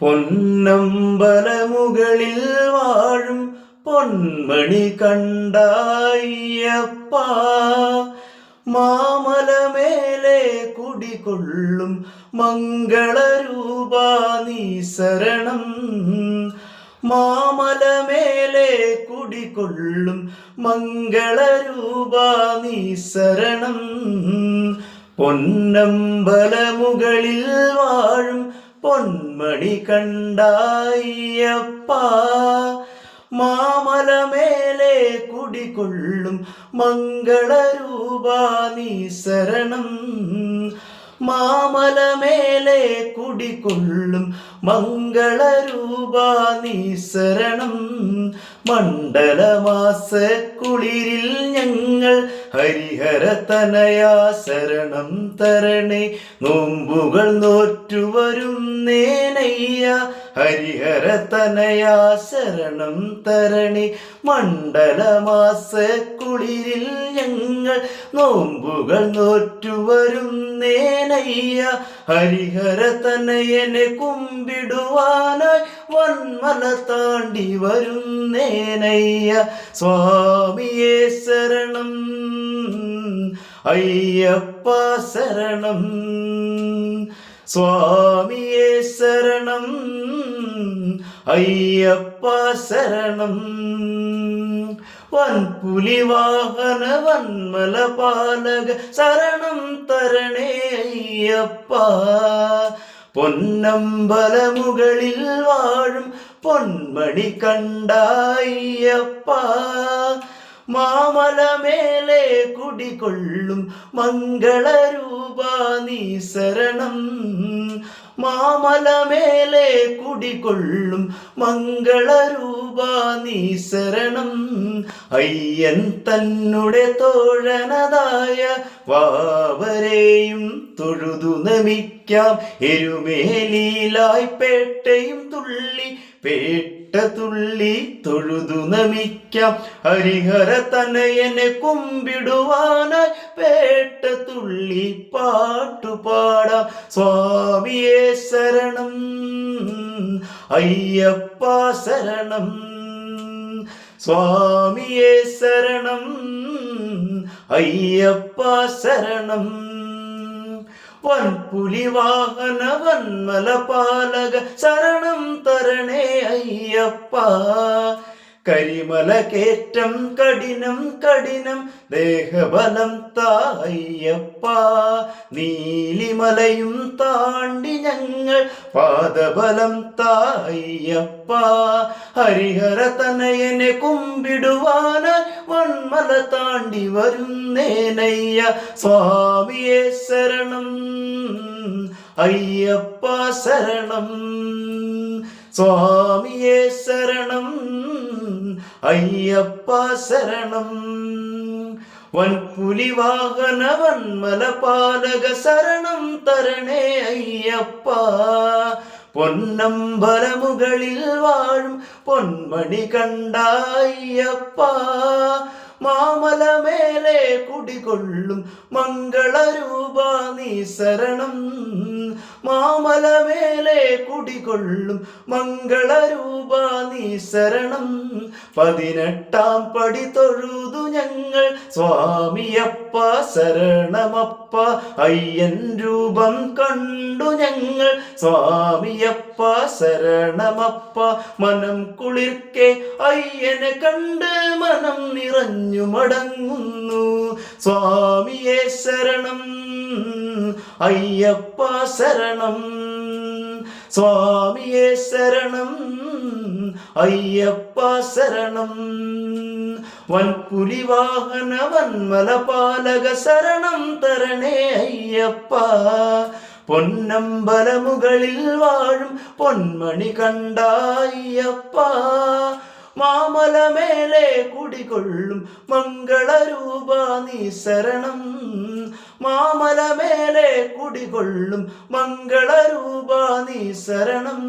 പൊന്നമ്പലമുകളിൽ വാഴും പൊന്മണി കണ്ടായ്യപ്പ. മാമലമേലെ കുടികൊള്ളും മംഗളരൂപ നീ മാമലമേലെ കുടികൊള്ളും മംഗളരൂപ നീ പൊന്നമ്പലമുകളിൽ വാഴും പൊന്മണി കണ്ടായ്യപ്പ മാമലമേലെ കുടികൊള്ളും മംഗളരൂപ നീ ശരണം. മാമലമേലെ കുടികൊള്ളും മംഗളരൂപ നീ ശരണം. മണ്ഡലമാസ കുളിരിൽ ഞങ്ങൾ ഹരിഹര തനയാ ശരണം തരണേ. നോമ്പുകൾ നോറ്റുവരും നേനയ്യ. ഹരിഹര തനയാ ശരണം തരണി മണ്ഡലമാസ കുളിരിൽ ഞങ്ങൾ നോമ്പുകൾ നോറ്റുവരുന്നേനയ്യ ഹരിഹര തനയനെ കുമ്പിടുവാനായി വന്മല താണ്ടി വരുന്നേനയ്യ സ്വാമിയെ ശരണം അയ്യപ്പ ശരണം. സ്വാമിയെ ശരണം. അയ്യപ്പ ശരണം വൻപുലി വാഹന വന്മല പാലക ശരണം തരണേ അയ്യപ്പ പൊന്നമ്പലമുകളിൽ വാഴും പൊന്മണി കണ്ടായ്യപ്പ മാമലമേലെ കുടികൊള്ളും മംഗളരൂപ നീ ശരണം മാമലമേലെ കുടികൊള്ളും മംഗളരൂപ നീ ശരണം. അയ്യൻ തന്നുടെ തോഴനതായ വാവരെയും തൊഴുതു നമിക്കാം. എരുമേലിയിലായി പേട്ടയും തുള്ളി പേട്ട തുള്ളി തൊഴുതു നമിക്കാം. ഹരിഹര തനയനെ കുമ്പിടുവാനായി പേട്ട തുള്ളി പാട്ടുപാടാം. സ്വാമിയെ അയ്യപ്പ ശരണം സ്വാമിയെ ശരണം അയ്യപ്പ ശരണം വൻപുലി വാഹന വന്മല പാലക ശരണം തരണേ അയ്യപ്പ കരിമല കേറ്റം കഠിനം കഠിനം ദേഹബലം തായ്യപ്പ നീലിമലയും താണ്ടി ഞങ്ങൾ പാദബലം തായ്യപ്പ ഹരിഹര തനയനെ കുമ്പിടുവാനായി വൺമല താണ്ടി വരുന്നേനയ്യ. സ്വാമിയെ ശരണം അയ്യപ്പ ശരണം. സ്വാമിയെ ശരണം. അയ്യപ്പ ശരണം വൻപുലി വാഹന വന്മല പാലക ശരണം തരണേ അയ്യപ്പ പൊന്നമ്പലമുകളിൽ വാഴും പൊന്മണി കണ്ടായ്യപ്പ മാമലമേലെ കുടികൊള്ളും. മംഗളരൂപ നീ ശരണം. മാമല മേലെ കുടികൊള്ളും. മംഗളരൂപ നീ ശരണം. പതിനെട്ടാം പടി തൊഴുതു ഞങ്ങൾ. സ്വാമിയപ്പ ശരണമപ്പ അയ്യൻ രൂപം കണ്ടു ഞങ്ങൾ. സ്വാമിയപ്പ ശരണമപ്പ മനം കുളിർക്കെ. അയ്യനെ കണ്ട് മനം നിറഞ്ഞു മടങ്ങുന്നു സ്വാമിയെ ശരണം അയ്യപ്പ ശരണം സ്വാമിയെ ശരണം അയ്യപ്പ ശരണം വൻപുലി വാഹന വന്മല പാലക ശരണം തരണേ അയ്യപ്പ പൊന്നമ്പലമുകളിൽ വാഴും പൊന്മണി കണ്ടായ്യപ്പ മാമലമേലെ കുടികൊള്ളും മംഗളരൂപ നീ ശരണം. മാമലമേലെ കുടികൊള്ളും മംഗളരൂപ നീ ശരണം.